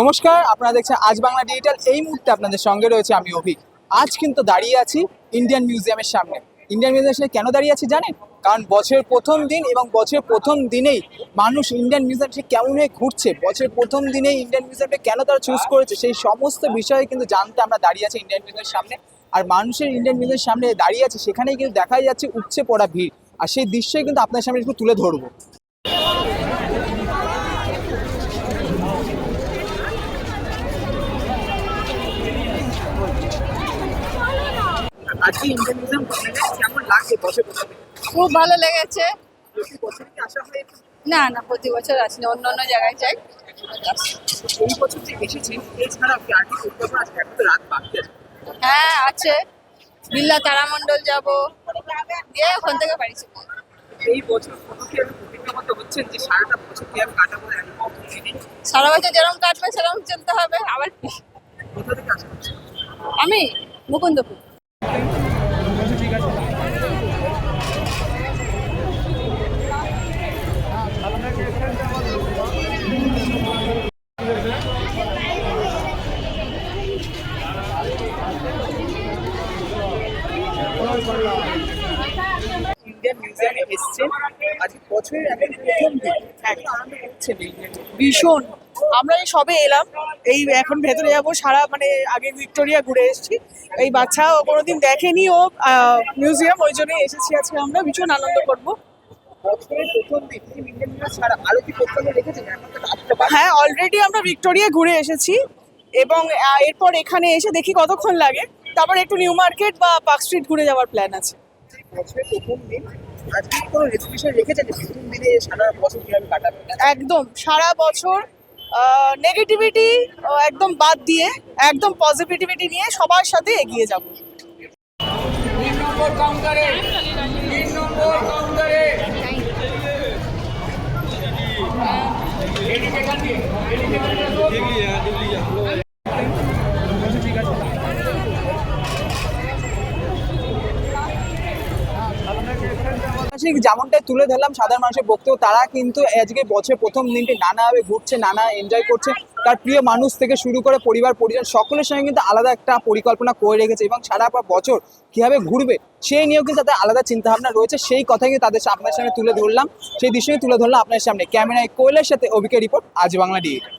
নমস্কার, আপনারা দেখছেন আজ বাংলা ডিজিটাল এই মুহূর্তে আপনাদের সঙ্গে রয়েছে আমি অভিক। আজ কিন্তু দাঁড়িয়ে আছি ইন্ডিয়ান মিউজিয়ামের সামনে। ইন্ডিয়ান মিউজিয়ামের সামনে কেন দাঁড়িয়ে আছি জানেন? কারণ বছরের প্রথম দিন এবং বছরের প্রথম দিনেই মানুষ ইন্ডিয়ান মিউজিয়াম সে কেমন হয়ে ঘুরছে, বছরের প্রথম দিনেই ইন্ডিয়ান মিউজিয়ামটা কেন তারা চুজ করেছে, সেই সমস্ত বিষয়ে কিন্তু জানতে আমরা দাঁড়িয়ে আছি ইন্ডিয়ান মিউজিয়ামের সামনে। আর মানুষের ইন্ডিয়ান মিউজিয়ামের সামনে দাঁড়িয়ে আছে, সেখানেই কিন্তু দেখাই যাচ্ছে, উপচে পড়া ভিড়। আর সেই দৃশ্যই কিন্তু আপনার সামনে একটু তুলে ধরবো। আজকে ইন্ডিয়ান মিউজিয়াম কেমন লাগছে বছর প্রথম খুব ভালো লেগেছে। না না প্রতি বছর আসি না অন্য অন্য জায়গায় যাই। এই বছর যে এসেছেন এছাড়া কি আর কি পরিকল্পনা আছে? এখন তো রাত বাকি আছে। হ্যাঁ আছে। বিল্লা তারামণ্ডল যাব। দিয়ে ওখান থেকে বাড়ি চলে এই বছর হচ্ছেন যে সারাটা বছর কি আমি কাটাবো সারা বছর যেরকম কাটবে সেরকম চলতে হবে। আবার কি কোথা থেকে আসা আমি মুকুন্দপুর। ইন্ডিয়ান মিউজিয়ামে এসেছেন আজকে বছরের এখন প্রথম দিন। এখন আনন্দ হচ্ছে ভীষণ। আমরা এই সবে এলাম। এই এখন ভেতরে যাব। সারা মানে আগে ভিক্টোরিয়া ঘুরে এসেছি। এই বাচ্চা ও কোনোদিন দেখেনি ও মিউজিয়াম ওই জন্যই এসেছি আজকে আমরা। ভীষণ আনন্দ করব। হ্যাঁ অলরেডি আমরা ভিক্টোরিয়া ঘুরে এসেছি। এবং এরপর এখানে এসে দেখি কতক্ষণ লাগে। তারপর একটু নিউ মার্কেট বা পার্ক স্ট্রিট ঘুরে যাওয়ার প্ল্যান আছে। একদম সারা বছর নেগেটিভিটি একদম বাদ দিয়ে একদম পজিটিভিটি নিয়ে সবার সাথে এগিয়ে যাব। তিন নম্বর কাউন্টারে তিন নম্বর কাউন্টারে। এদিকে এদিকে ঠিক যেমনটাই তুলে ধরলাম, সাধারণ মানুষের বক্তব্য, তারা কিন্তু আজকে বছরের প্রথম দিনটি নানাভাবে ঘুরছে, নানা এনজয় করছে। তার প্রিয় মানুষ থেকে শুরু করে পরিবার, পরিজন, সকলের সঙ্গে কিন্তু আলাদা একটা পরিকল্পনা করে রেখেছে এবং সারা বছর কীভাবে ঘুরবে, সেই নিয়েও কিন্তু তাদের আলাদা চিন্তাভাবনা রয়েছে। সেই কথাই কিন্তু তাদের আপনার সামনে তুলে ধরলাম, সেই দৃশ্যই তুলে ধরলাম আপনার সামনে। ক্যামেরায় কোয়েলের সাথে অভিকে রিপোর্ট, আজ বাংলা ডিএ